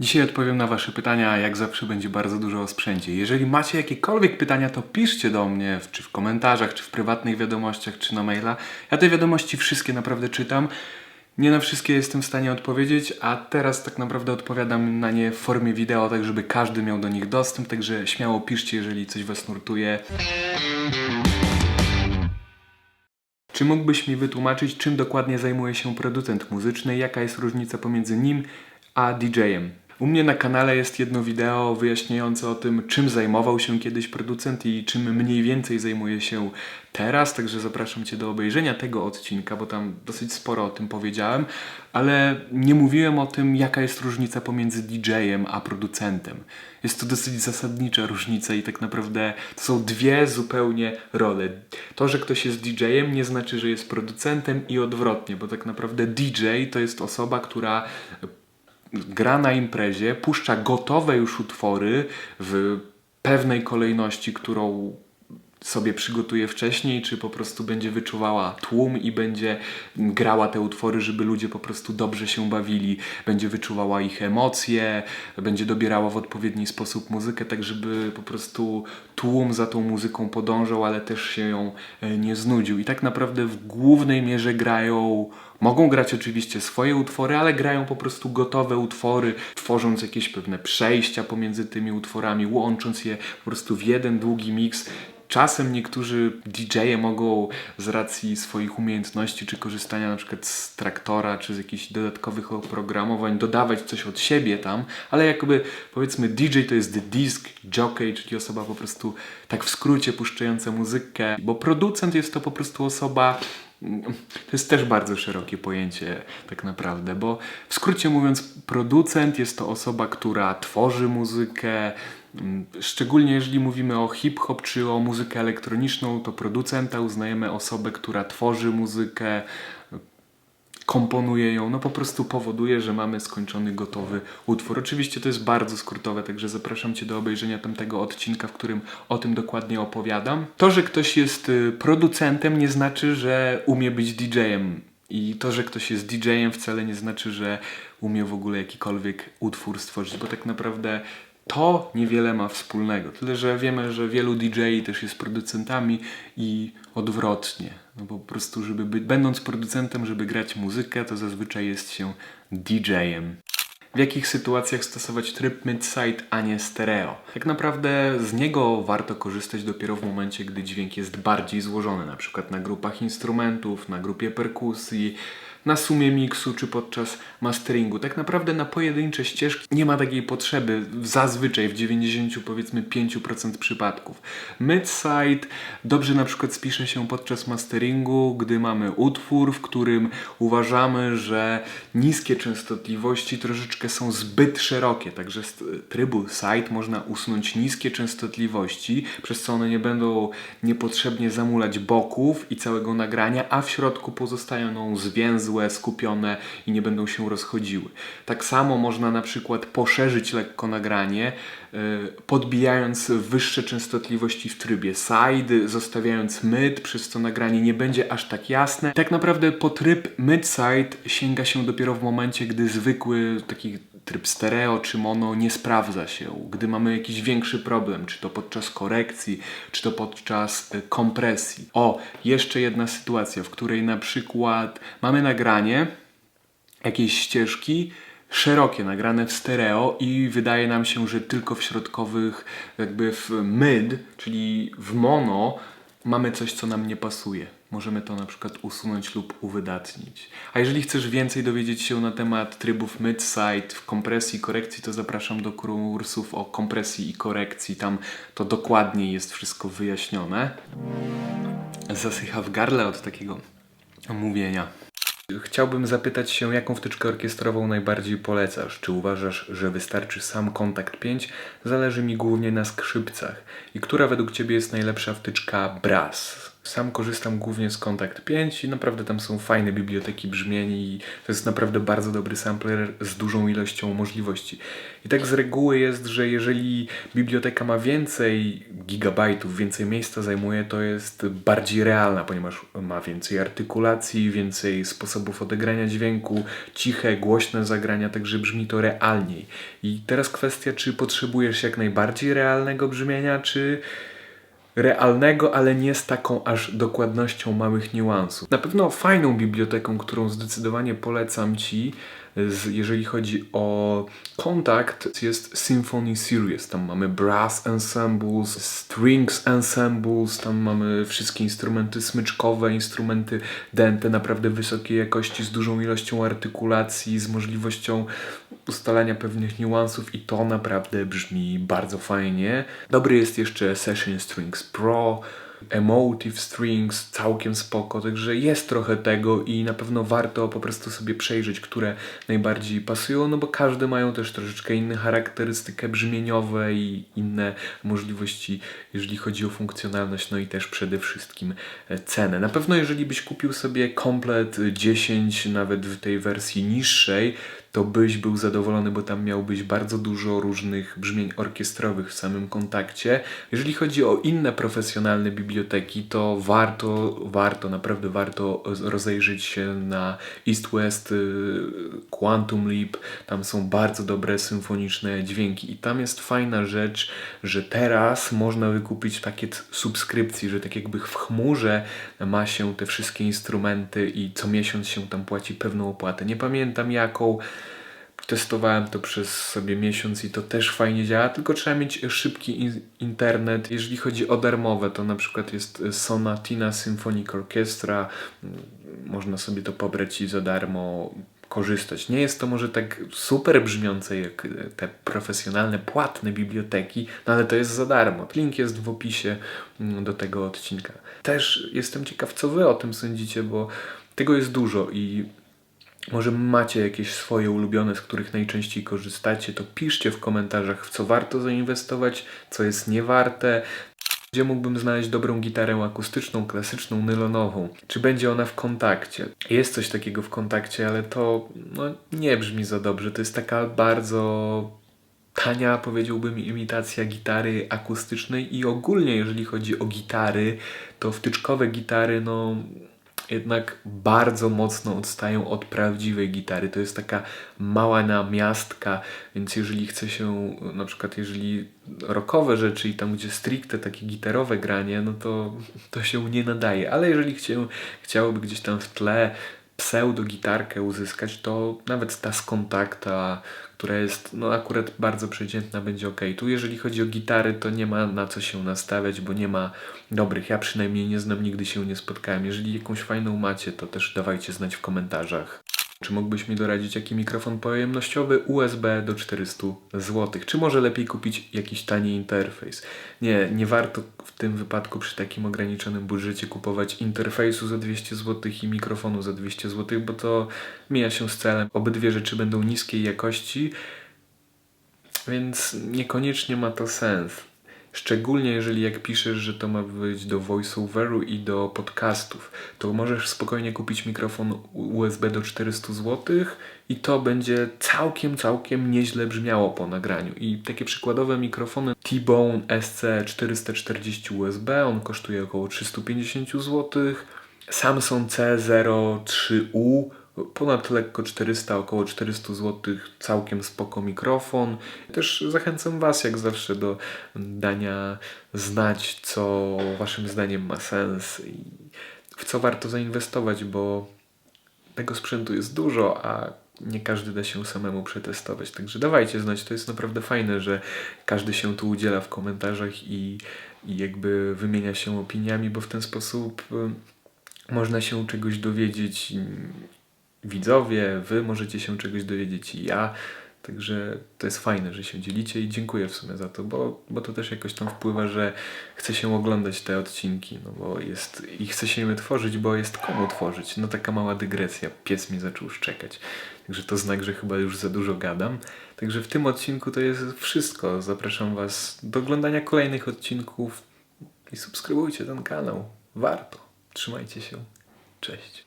Dzisiaj odpowiem na Wasze pytania, jak zawsze będzie bardzo dużo o sprzęcie. Jeżeli macie jakiekolwiek pytania, to piszcie do mnie, czy w komentarzach, czy w prywatnych wiadomościach, czy na maila. Ja te wiadomości wszystkie naprawdę czytam. Nie na wszystkie jestem w stanie odpowiedzieć, a teraz tak naprawdę odpowiadam na nie w formie wideo, tak żeby każdy miał do nich dostęp, także śmiało piszcie, jeżeli coś Was nurtuje. Czy mógłbyś mi wytłumaczyć, czym dokładnie zajmuje się producent muzyczny? Jaka jest różnica pomiędzy nim a DJ-em? U mnie na kanale jest jedno wideo wyjaśniające o tym, czym zajmował się kiedyś producent i czym mniej więcej zajmuje się teraz, także zapraszam Cię do obejrzenia tego odcinka, bo tam dosyć sporo o tym powiedziałem, ale nie mówiłem o tym, jaka jest różnica pomiędzy DJ-em a producentem. Jest to dosyć zasadnicza różnica i tak naprawdę to są dwie zupełnie role. To, że ktoś jest DJ-em nie znaczy, że jest producentem i odwrotnie, bo tak naprawdę DJ to jest osoba, która gra na imprezie, puszcza gotowe już utwory w pewnej kolejności, którą sobie przygotuje wcześniej, czy po prostu będzie wyczuwała tłum i będzie grała te utwory, żeby ludzie po prostu dobrze się bawili, będzie wyczuwała ich emocje, będzie dobierała w odpowiedni sposób muzykę, tak żeby po prostu tłum za tą muzyką podążał, ale też się ją e, nie znudził. I tak naprawdę w głównej mierze grają Mogą grać oczywiście swoje utwory, ale grają po prostu gotowe utwory, tworząc jakieś pewne przejścia pomiędzy tymi utworami, łącząc je po prostu w jeden długi miks. Czasem niektórzy DJ-e mogą z racji swoich umiejętności czy korzystania na przykład z traktora czy z jakichś dodatkowych oprogramowań dodawać coś od siebie tam, ale jakby powiedzmy DJ to jest disc jockey, czyli osoba po prostu tak w skrócie puszczająca muzykę, bo producent jest to po prostu osoba to jest też bardzo szerokie pojęcie, tak naprawdę, bo w skrócie mówiąc, producent jest to osoba, która tworzy muzykę. Mm, Szczególnie jeżeli mówimy o hip-hop czy o muzykę elektroniczną, to producenta uznajemy osobę, która tworzy muzykę, komponuje ją, no po prostu powoduje, że mamy skończony, gotowy utwór. Oczywiście to jest bardzo skrótowe, także zapraszam Cię do obejrzenia tamtego odcinka, w którym o tym dokładnie opowiadam. To, że ktoś jest y, producentem nie znaczy, że umie być DJ-em. I to, że ktoś jest DJ-em wcale nie znaczy, że umie w ogóle jakikolwiek utwór stworzyć, bo tak naprawdę to niewiele ma wspólnego. Tyle, że wiemy, że wielu DJ też jest producentami i odwrotnie. No bo po prostu, żeby być, będąc producentem, żeby grać muzykę, to zazwyczaj jest się DJ-em. W jakich sytuacjach stosować tryb mid-side, a nie stereo? Tak naprawdę z niego warto korzystać dopiero w momencie, gdy dźwięk jest bardziej złożony, na przykład na grupach instrumentów, na grupie perkusji, na sumie miksu czy podczas masteringu. Tak naprawdę na pojedyncze ścieżki nie ma takiej potrzeby zazwyczaj w 90 powiedzmy 5% przypadków. Mid-side dobrze na przykład spisze się podczas masteringu, gdy mamy utwór, w którym uważamy, że niskie częstotliwości troszeczkę są zbyt szerokie, także z trybu side można usunąć niskie częstotliwości, przez co one nie będą niepotrzebnie zamulać boków i całego nagrania, a w środku pozostają zwięzłe, skupione i nie będą się rozchodziły. Tak samo można na przykład poszerzyć lekko nagranie, yy, podbijając wyższe częstotliwości w trybie side, zostawiając mid, przez co nagranie nie będzie aż tak jasne. Tak naprawdę po tryb mid-side sięga się dopiero w momencie, gdy zwykły taki tryb stereo czy mono nie sprawdza się, gdy mamy jakiś większy problem, czy to podczas korekcji, czy to podczas y, kompresji. O, jeszcze jedna sytuacja, w której na przykład mamy nagranie jakiejś ścieżki szerokie, nagrane w stereo i wydaje nam się, że tylko w środkowych, jakby w mid, czyli w mono, mamy coś, co nam nie pasuje. Możemy to na przykład usunąć lub uwydatnić. A jeżeli chcesz więcej dowiedzieć się na temat trybów mid-side w kompresji i korekcji, to zapraszam do kursów o kompresji i korekcji. Tam to dokładnie jest wszystko wyjaśnione. Zasycha w gardle od takiego mówienia. Chciałbym zapytać się, jaką wtyczkę orkiestrową najbardziej polecasz? Czy uważasz, że wystarczy sam kontakt 5? Zależy mi głównie na skrzypcach. I która według Ciebie jest najlepsza wtyczka brass? Sam korzystam głównie z Kontakt 5 i naprawdę tam są fajne biblioteki brzmień i to jest naprawdę bardzo dobry sampler z dużą ilością możliwości. I tak z reguły jest, że jeżeli biblioteka ma więcej gigabajtów, więcej miejsca zajmuje, to jest bardziej realna, ponieważ ma więcej artykulacji, więcej sposobów odegrania dźwięku, ciche, głośne zagrania, także brzmi to realniej. I teraz kwestia, czy potrzebujesz jak najbardziej realnego brzmienia, czy realnego, ale nie z taką aż dokładnością małych niuansów. Na pewno fajną biblioteką, którą zdecydowanie polecam Ci, jeżeli chodzi o kontakt, jest Symphony Series. Tam mamy brass ensembles, strings ensembles, tam mamy wszystkie instrumenty smyczkowe, instrumenty dęte naprawdę wysokiej jakości, z dużą ilością artykulacji, z możliwością ustalania pewnych niuansów i to naprawdę brzmi bardzo fajnie. Dobry jest jeszcze Session Strings Pro, Emotive Strings, całkiem spoko, także jest trochę tego i na pewno warto po prostu sobie przejrzeć, które najbardziej pasują, no bo każde mają też troszeczkę inną charakterystykę brzmieniowe i inne możliwości, jeżeli chodzi o funkcjonalność, no i też przede wszystkim e, cenę. Na pewno jeżeli byś kupił sobie komplet 10, nawet w tej wersji niższej, to byś był zadowolony, bo tam miałbyś bardzo dużo różnych brzmień orkiestrowych w samym kontakcie. Jeżeli chodzi o inne profesjonalne biblioteki, to warto, warto, naprawdę warto rozejrzeć się na East West, y, Quantum Leap. Tam są bardzo dobre symfoniczne dźwięki i tam jest fajna rzecz, że teraz można wykupić pakiet subskrypcji, że tak jakby w chmurze ma się te wszystkie instrumenty i co miesiąc się tam płaci pewną opłatę. Nie pamiętam jaką, Testowałem to przez sobie miesiąc i to też fajnie działa, tylko trzeba mieć szybki in internet. Jeżeli chodzi o darmowe, to na przykład jest Sonatina Symphonic Orchestra. Można sobie to pobrać i za darmo korzystać. Nie jest to może tak super brzmiące jak te profesjonalne, płatne biblioteki, no ale to jest za darmo. Link jest w opisie mm, do tego odcinka. Też jestem ciekaw, co Wy o tym sądzicie, bo tego jest dużo i może macie jakieś swoje ulubione, z których najczęściej korzystacie, to piszcie w komentarzach, w co warto zainwestować, co jest niewarte. Gdzie mógłbym znaleźć dobrą gitarę akustyczną, klasyczną, nylonową? Czy będzie ona w kontakcie? Jest coś takiego w kontakcie, ale to no, nie brzmi za dobrze. To jest taka bardzo tania, powiedziałbym, imitacja gitary akustycznej i ogólnie, jeżeli chodzi o gitary, to wtyczkowe gitary, no jednak bardzo mocno odstają od prawdziwej gitary. To jest taka mała namiastka, więc jeżeli chce się, na przykład jeżeli rockowe rzeczy i tam gdzie stricte takie gitarowe granie, no to to się nie nadaje. Ale jeżeli chciał, chciałoby gdzieś tam w tle pseudo-gitarkę uzyskać, to nawet ta z kontakta, która jest no akurat bardzo przeciętna, będzie ok. Tu jeżeli chodzi o gitary, to nie ma na co się nastawiać, bo nie ma dobrych. Ja przynajmniej nie znam, nigdy się nie spotkałem. Jeżeli jakąś fajną macie, to też dawajcie znać w komentarzach. Czy mógłbyś mi doradzić, jaki mikrofon pojemnościowy USB do 400 zł? Czy może lepiej kupić jakiś tani interfejs? Nie, nie warto w tym wypadku przy takim ograniczonym budżecie kupować interfejsu za 200 zł i mikrofonu za 200 zł, bo to mija się z celem. Obydwie rzeczy będą niskiej jakości, więc niekoniecznie ma to sens. Szczególnie jeżeli jak piszesz, że to ma być do voiceoveru i do podcastów, to możesz spokojnie kupić mikrofon USB do 400 zł i to będzie całkiem, całkiem nieźle brzmiało po nagraniu. I takie przykładowe mikrofony T-Bone SC440 USB, on kosztuje około 350 zł. Samsung C03U ponad lekko 400, około 400 zł, całkiem spoko mikrofon. Też zachęcam Was jak zawsze do dania znać, co Waszym zdaniem ma sens i w co warto zainwestować, bo tego sprzętu jest dużo, a nie każdy da się samemu przetestować. Także dawajcie znać, to jest naprawdę fajne, że każdy się tu udziela w komentarzach i, i jakby wymienia się opiniami, bo w ten sposób y, można się czegoś dowiedzieć widzowie, wy możecie się czegoś dowiedzieć i ja. Także to jest fajne, że się dzielicie i dziękuję w sumie za to, bo, bo to też jakoś tam wpływa, że chce się oglądać te odcinki, no bo jest i chce się je tworzyć, bo jest komu tworzyć. No taka mała dygresja, pies mi zaczął szczekać. Także to znak, że chyba już za dużo gadam. Także w tym odcinku to jest wszystko. Zapraszam Was do oglądania kolejnych odcinków i subskrybujcie ten kanał. Warto. Trzymajcie się. Cześć.